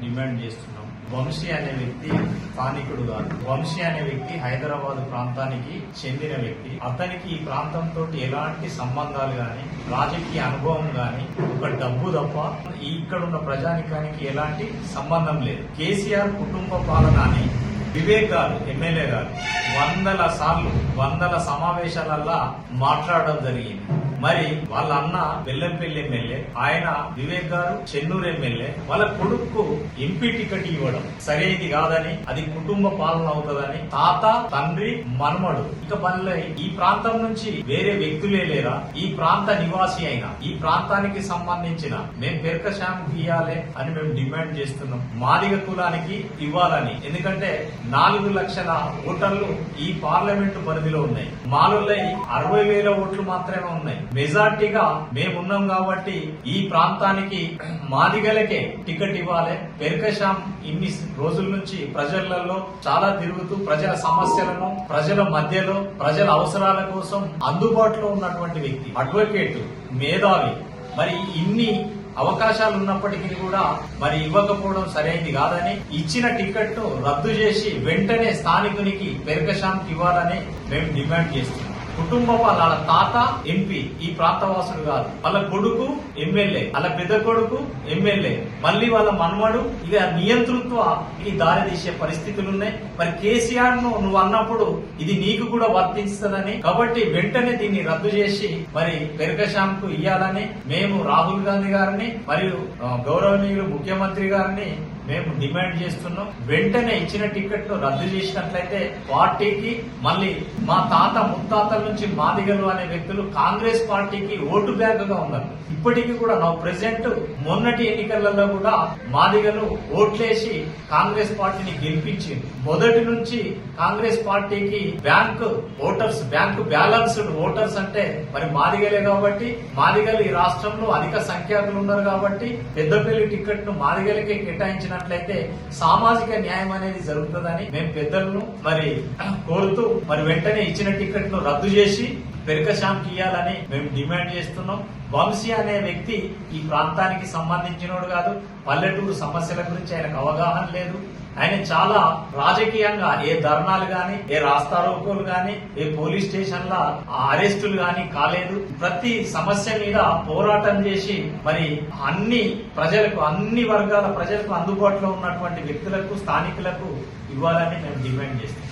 Demand చేస్తున్నాం. వంశీ అనే వ్యక్తి స్థానికుడు కాదు. వంశీ అనే వ్యక్తి హైదరాబాద్ ప్రాంతానికి చెందిన వ్యక్తి. అతనికి ఈ ప్రాంతంతో ఎలాంటి సంబంధాలు గాని రాజకీయ అనుభవం గాని ఒక డబ్బు తప్ప ఇక్కడ ఉన్న ప్రజానికానికి ఎలాంటి సంబంధం లేదు. కేసీఆర్ కుటుంబ పాలన అని వివేక్ గారు ఎమ్మెల్యే గారు వందల సార్లు వందల సమావేశాలల్లా మాట్లాడడం జరిగింది. మరి వాళ్ళ అన్న బెల్లంపల్లి ఎమ్మెల్యే ఆయన వివేక్ గారు చెన్నూరు ఎమ్మెల్యే వాళ్ళ కొడుకు ఎంపీ టికెట్ ఇవ్వడం సరైనది కాదని అది కుటుంబ పాలన అవుతుందని తాత తండ్రి మనమడు. ఇక మళ్ళీ ఈ ప్రాంతం నుంచి వేరే వ్యక్తులే లేరా? ఈ ప్రాంత నివాసి అయినా ఈ ప్రాంతానికి సంబంధించిన మేము పెరక శ్యామ్ ఇవ్వాలి అని మేము డిమాండ్ చేస్తున్నాం. మాదిగ కులానికి ఇవ్వాలని. ఎందుకంటే నాలుగు లక్షల ఓటర్లు ఈ పార్లమెంటు పరిధిలో ఉన్నాయి. మాలో అరవై వేల ఓట్లు మాత్రమే ఉన్నాయి. మెజార్టీగా మేమున్నాం కాబట్టి ఈ ప్రాంతానికి మాదిగలకే టికెట్ ఇవ్వాలి. పెరకశాం ఇన్ని రోజుల నుంచి ప్రజలలో చాలా తిరుగుతూ ప్రజల సమస్యలను ప్రజల మధ్యలో ప్రజల అవసరాల కోసం అందుబాటులో ఉన్నటువంటి వ్యక్తి అడ్వకేట్ మేధావి. మరి ఇన్ని అవకాశాలు ఉన్నప్పటికీ కూడా మరి ఇవ్వకపోవడం సరైనది కాదని ఇచ్చిన టికెట్ను రద్దు చేసి వెంటనే స్థానికునికి పెరకశాంకి ఇవ్వాలని మేము డిమాండ్ చేస్తున్నాం. కుటుంబ వాళ్ళ తాత ఎంపీ ఈ ప్రాంతవాసుడు కాదు. వాళ్ళ కొడుకు ఎమ్మెల్యే. వాళ్ళ పెద్ద కొడుకు ఎమ్మెల్యే. మళ్ళీ వాళ్ళ మనవడు ఇక నియంతృత్వ ఈ దారి తీసే పరిస్థితులు ఉన్నాయి మరి కేసీఆర్ను నువ్వు అన్నప్పుడు ఇది నీకు కూడా వర్తిస్తుందని కాబట్టి వెంటనే దీన్ని రద్దు చేసి మరి పెరకశాం కు ఇవ్వాలని మేము రాహుల్ గాంధీ గారిని మరియు గౌరవనీయులు ముఖ్యమంత్రి గారిని మేము డిమాండ్ చేస్తున్నాం. వెంటనే ఇచ్చిన టికెట్ను రద్దు చేసినట్లయితే పార్టీకి మళ్ళీ మా తాత ముత్తాతల నుంచి మాదిగలు అనే వ్యక్తులు కాంగ్రెస్ పార్టీకి ఓటు బ్యాంక్గా ఉన్నారు. ఇప్పటికీ కూడా నా ప్రెసెంట్ మొన్నటి ఎన్నికలలో కూడా మాదిగలు ఓట్లేసి కాంగ్రెస్ పార్టీని గెలిపించింది. మొదటి నుంచి కాంగ్రెస్ పార్టీకి bank voters bank balance voters అంటే మరి మాదిగలే కాబట్టి మాదిగలు ఈ రాష్ట్రంలో అధిక సంఖ్యాకులు ఉన్నారు కాబట్టి పెద్దపల్లి టికెట్ను మాదిగలకే చేసినట్లయితే సామాజిక న్యాయం అనేది జరుగుతుందని మేము పెద్దలను మరి కోరుతూ మరి వెంటనే ఇచ్చిన టికెట్ను రద్దు చేసి పెరకశాంకి ఇవ్వాలని మేము డిమాండ్ చేస్తున్నాం. వంశీ అనే వ్యక్తి ఈ ప్రాంతానికి సంబంధించినోడు కాదు పల్లెటూరు సమస్యల గురించి ఆయనకు అవగాహన లేదు. ఆయన చాలా రాజకీయంగా ఏ ధర్నాలు గాని ఏ రాస్తారోకోలు గాని ఏ పోలీస్ స్టేషన్ల అరెస్టులు గాని కాలేదు. ప్రతి సమస్య మీద పోరాటం చేసి మరి అన్ని ప్రజలకు అన్ని వర్గాల ప్రజలకు అందుబాటులో ఉన్నటువంటి వ్యక్తులకు స్థానికులకు ఇవ్వాలని మేము డిమాండ్ చేస్తున్నాం.